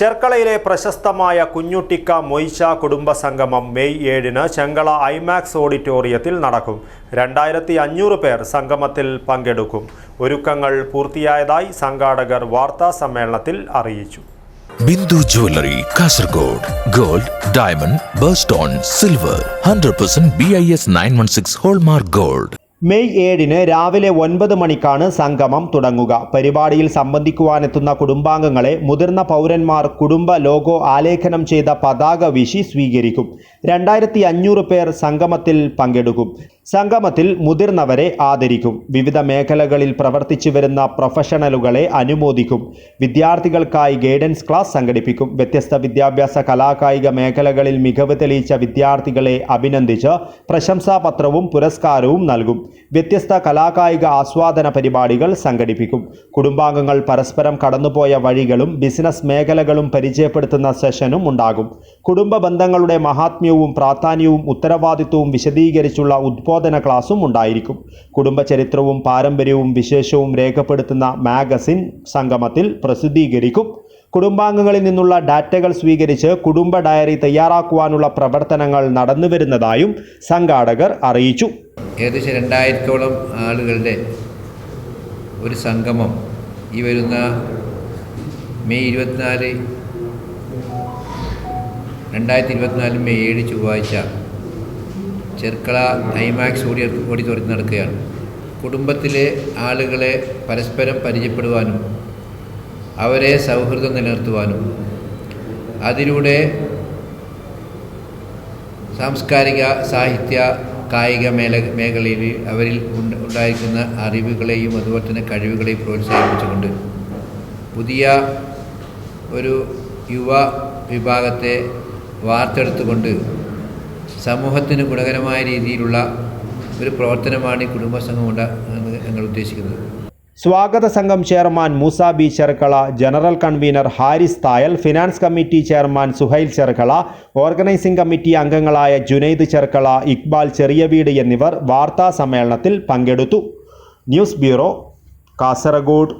ചെർക്കളയിലെ പ്രശസ്തമായ കുഞ്ഞുട്ടിക്ക മൊയ്ശ കുടുംബ സംഗമം മെയ് ഏഴിന് ചെങ്കള ഐമാക്സ് ഓഡിറ്റോറിയത്തിൽ നടക്കും. രണ്ടായിരത്തി അഞ്ഞൂറ് പേർ സംഗമത്തിൽ പങ്കെടുക്കും. ഒരുക്കങ്ങൾ പൂർത്തിയായതായി സംഘാടകർ വാർത്താ സമ്മേളനത്തിൽ അറിയിച്ചു. Bindu jewellery Kasaragod gold diamond birthstone silver hundred percent B I S nine one six hallmark gold. May ഏഴിന് രാവിലെ ഒൻപത് മണിക്കാണ് സംഗമം തുടങ്ങുക. പരിപാടിയിൽ സംബന്ധിക്കുവാനെത്തുന്ന കുടുംബാംഗങ്ങളെ മുതിർന്ന പൗരന്മാർ കുടുംബ ലോഗോ ആലേഖനം ചെയ്ത പതാക വീശി സ്വീകരിക്കും. രണ്ടായിരത്തി അഞ്ഞൂറ് പേർ സംഗമത്തിൽ പങ്കെടുക്കും. സംഗമത്തിൽ മുതിർന്നവരെ ആദരിക്കും. വിവിധ മേഖലകളിൽ പ്രവർത്തിച്ചു വരുന്ന പ്രൊഫഷണലുകളെ അനുമോദിക്കും. വിദ്യാർത്ഥികൾക്കായി ഗൈഡൻസ് ക്ലാസ് സംഘടിപ്പിക്കും. വ്യത്യസ്ത വിദ്യാഭ്യാസ കലാകായിക മേഖലകളിൽ മികവ് തെളിയിച്ച വിദ്യാർത്ഥികളെ അഭിനന്ദിച്ച് പ്രശംസാപത്രവും പുരസ്കാരവും നൽകും. വ്യത്യസ്ത കലാകായിക ആസ്വാദന പരിപാടികൾ സംഘടിപ്പിക്കും. കുടുംബാംഗങ്ങൾ പരസ്പരം കടന്നുപോയ വഴികളും ബിസിനസ് മേഖലകളും പരിചയപ്പെടുത്തുന്ന സെഷനും ഉണ്ടാകും. കുടുംബ ബന്ധങ്ങളുടെ മഹാത്മ്യവും പ്രാധാന്യവും ഉത്തരവാദിത്വവും വിശദീകരിച്ചുള്ള ഉദ്ബോധന ക്ലാസും ഉണ്ടായിരിക്കും. കുടുംബ ചരിത്രവും പാരമ്പര്യവും വിശേഷവും രേഖപ്പെടുത്തുന്ന മാഗസിൻ സംഗമത്തിൽ പ്രസിദ്ധീകരിക്കും. കുടുംബാംഗങ്ങളിൽ നിന്നുള്ള ഡാറ്റകൾ സ്വീകരിച്ച് കുടുംബ ഡയറി തയ്യാറാക്കുവാനുള്ള പ്രവർത്തനങ്ങൾ നടന്നുവരുന്നതായും സംഘാടകർ അറിയിച്ചു. ഏകദേശം രണ്ടായിരത്തോളം ആളുകളുടെ ഒരു സംഗമം ഈ വരുന്ന മെയ് ഇരുപത്തിനാല് രണ്ടായിരത്തി ഇരുപത്തിനാല് മെയ് ഏഴ് ചൊവ്വാഴ്ച ചെർക്കള ഐമാക്സ് ഓഡി ഓഡിറ്റോറിയത്തിൽ നടക്കുകയാണ്. കുടുംബത്തിലെ ആളുകളെ പരസ്പരം പരിചയപ്പെടുവാനും അവരെ സൗഹൃദം നിലനിർത്തുവാനും അതിലൂടെ സാംസ്കാരിക സാഹിത്യ കായിക മേല മേഖലയിൽ അവരിൽ ഉണ്ട് ഉണ്ടായിരിക്കുന്ന അറിവുകളെയും അതുപോലെ തന്നെ കഴിവുകളെയും പ്രോത്സാഹിപ്പിച്ചുകൊണ്ട് പുതിയ ഒരു യുവ വിഭാഗത്തെ വാർത്തെടുത്തുകൊണ്ട് സമൂഹത്തിന് ഗുണകരമായ രീതിയിലുള്ള ഒരു പ്രവർത്തനമാണ് ഈ കുടുംബസംഘം കൊണ്ട് ഞങ്ങൾ ഉദ്ദേശിക്കുന്നത്. സ്വാഗത സംഘം chairman Moosa B Cherukkala general convener Haris Thayal finance committee chairman Suhail Cherukkala organising committee അംഗങ്ങളായ ജുനൈദ് ചെറുക്കള ഇക്ബാൽ ചെറിയവീട് എന്നിവർ വാർത്താ സമ്മേളനത്തിൽ പങ്കെടുത്തു. News bureau Kasaragod.